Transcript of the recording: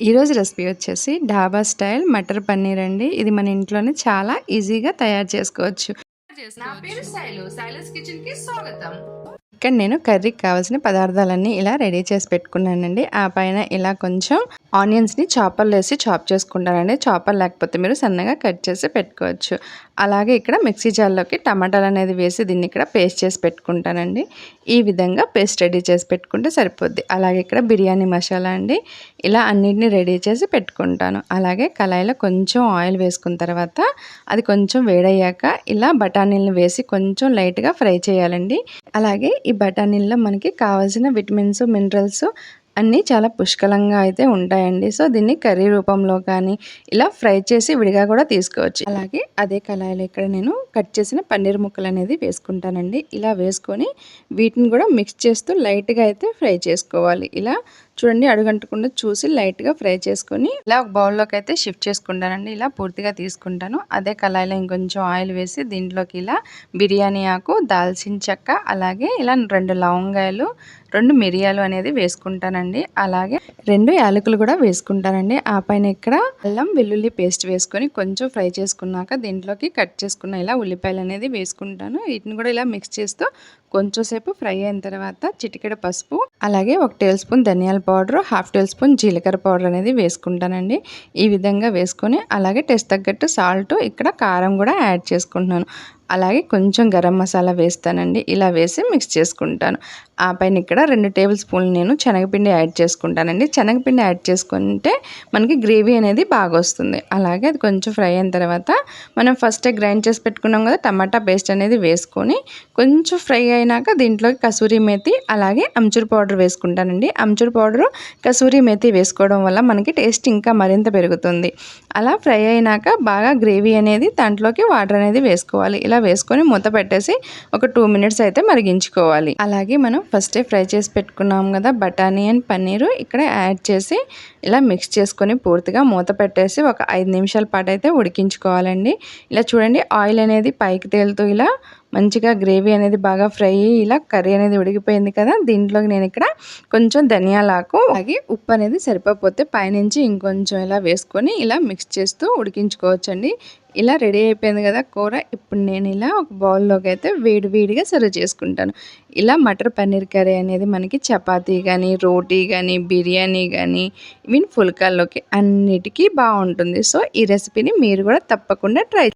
ఈరోజు రెసిపీ వచ్చేసి డాబా స్టైల్ మటర్ పన్నీర్ అండి. ఇది మన ఇంట్లోనే చాలా ఈజీగా తయారు చేసుకోవచ్చు. నా పేరు శైలు. శైలస్ కిచెన్కి స్వాగతం. ఇక్కడ నేను కర్రీకి కావాల్సిన పదార్థాలన్నీ ఇలా రెడీ చేసి పెట్టుకున్నానండి. ఆ పైన ఇలా కొంచెం ఆనియన్స్ని చాపర్లు వేసి చాప్ చేసుకుంటానండి చాపర్ లేకపోతే మీరు సన్నగా కట్ చేసి పెట్టుకోవచ్చు. అలాగే ఇక్కడ మిక్సీ జార్లోకి టమాటాలు అనేది వేసి దీన్ని ఇక్కడ పేస్ట్ చేసి పెట్టుకుంటానండి. ఈ విధంగా పేస్ట్ రెడీ చేసి పెట్టుకుంటే సరిపోద్ది. అలాగే ఇక్కడ బిర్యానీ మసాలా అండి. ఇలా అన్నిటిని రెడీ చేసి పెట్టుకుంటాను. అలాగే కళాయిలో కొంచెం ఆయిల్ వేసుకున్న తర్వాత అది కొంచెం వేడయ్యాక ఇలా బఠానీలను వేసి కొంచెం లైట్గా ఫ్రై చేయాలండి. అలాగే ఈ బఠానీల్లో మనకి కావాల్సిన విటమిన్స్ మినరల్స్ అన్నీ చాలా పుష్కలంగా అయితే ఉంటాయండి. సో దీన్ని కర్రీ రూపంలో కానీ ఇలా ఫ్రై చేసి విడిగా కూడా తీసుకోవచ్చు. అలాగే అదే కళాయిలో ఇక్కడ నేను కట్ చేసిన పన్నీర్ ముక్కలు అనేది వేసుకుంటానండి. ఇలా వేసుకొని వీటిని కూడా మిక్స్ చేస్తూ లైట్గా అయితే ఫ్రై చేసుకోవాలి. ఇలా చూడండి అడుగంటకుండా చూసి లైట్గా ఫ్రై చేసుకొని ఇలా ఒక బౌల్లోకి అయితే షిఫ్ట్ చేసుకుంటానండి. ఇలా పూర్తిగా తీసుకుంటాను. అదే కళాయిలో ఇంకొంచెం ఆయిల్ వేసి దీంట్లోకి ఇలా బిర్యానీ ఆకు దాల్చిన చెక్క అలాగే ఇలా రెండు లవంగాయలు రెండు మిరియాలు అనేది వేసుకుంటానండి. అలాగే రెండు యాలకులు కూడా వేసుకుంటానండి. ఆ పైన ఇక్కడ అల్లం వెల్లుల్లి పేస్ట్ వేసుకొని కొంచెం ఫ్రై చేసుకున్నాక దీంట్లోకి కట్ చేసుకున్న ఇలా ఉల్లిపాయలు అనేది వేసుకుంటాను. వీటిని కూడా ఇలా మిక్స్ చేస్తూ కొంచెం సేపు ఫ్రై అయిన తర్వాత చిటికెడ పసుపు అలాగే ఒక టేబుల్ స్పూన్ ధనియాల పౌడర్ హాఫ్ టేబుల్ స్పూన్ జీలకర్ర పౌడర్ అనేది వేసుకుంటానండి. ఈ విధంగా వేసుకొని అలాగే టేస్ట్ తగ్గట్టు సాల్ట్ ఇక్కడ కారం కూడా యాడ్ చేసుకుంటున్నాను. అలాగే కొంచెం గరం మసాలా వేస్తానండి. ఇలా వేసి మిక్స్ చేసుకుంటాను. ఆ పైన ఇక్కడ రెండు టేబుల్ స్పూన్లు నేను శనగపిండి యాడ్ చేసుకుంటానండి. శనగపిండి యాడ్ చేసుకుంటే మనకి గ్రేవీ అనేది బాగా వస్తుంది. అలాగే అది కొంచెం ఫ్రై అయిన తర్వాత మనం ఫస్టే గ్రైండ్ చేసి పెట్టుకున్నాం కదా టమాటా పేస్ట్ అనేది వేసుకొని కొంచెం ఫ్రై అయినాక దీంట్లోకి కసూరి మేతి అలాగే అమ్చూర్ పౌడర్ వేసుకుంటానండి. అమ్చూర్ పౌడరు కసూరి మేతి వేసుకోవడం వల్ల మనకి టేస్ట్ ఇంకా మరింత పెరుగుతుంది. అలా ఫ్రై అయినాక బాగా గ్రేవీ అనేది దాంట్లోకి వాటర్ అనేది వేసుకోవాలి. ఇలా ఇలా వేసుకొని మూత పెట్టేసి ఒక టూ మినిట్స్ అయితే మరిగించుకోవాలి. అలాగే మనం ఫస్టే ఫ్రై చేసి పెట్టుకున్నాం కదా బఠానీ అండ్ పన్నీరు ఇక్కడ యాడ్ చేసి ఇలా మిక్స్ చేసుకొని పూర్తిగా మూత పెట్టేసి ఒక ఐదు నిమిషాల పాటు అయితే ఉడికించుకోవాలండి. ఇలా చూడండి ఆయిల్ అనేది పైకి తేలుతూ ఇలా మంచిగా గ్రేవీ అనేది బాగా ఫ్రై ఇలా కర్రీ అనేది ఉడికిపోయింది కదా దీంట్లోకి నేను ఇక్కడ కొంచెం ధనియాలాకు అలాగే ఉప్పు అనేది సరిపోతే పైనుంచి ఇంకొంచెం ఇలా వేసుకొని ఇలా మిక్స్ చేస్తూ ఉడికించుకోవచ్చండి. ఇలా రెడీ అయిపోయింది కదా కూర. ఇప్పుడు నేను ఇలా ఒక బౌల్లోకి అయితే వేడి వేడిగా సర్వ్ చేసుకుంటాను. ఇలా మటర్ పన్నీర్ కర్రీ అనేది మనకి చపాతీ కానీ రోటీ కానీ బిర్యానీ కానీ ఈవెన్ ఫుల్కాల్లోకి అన్నిటికీ బాగుంటుంది. సో ఈ రెసిపీని మీరు కూడా తప్పకుండా ట్రై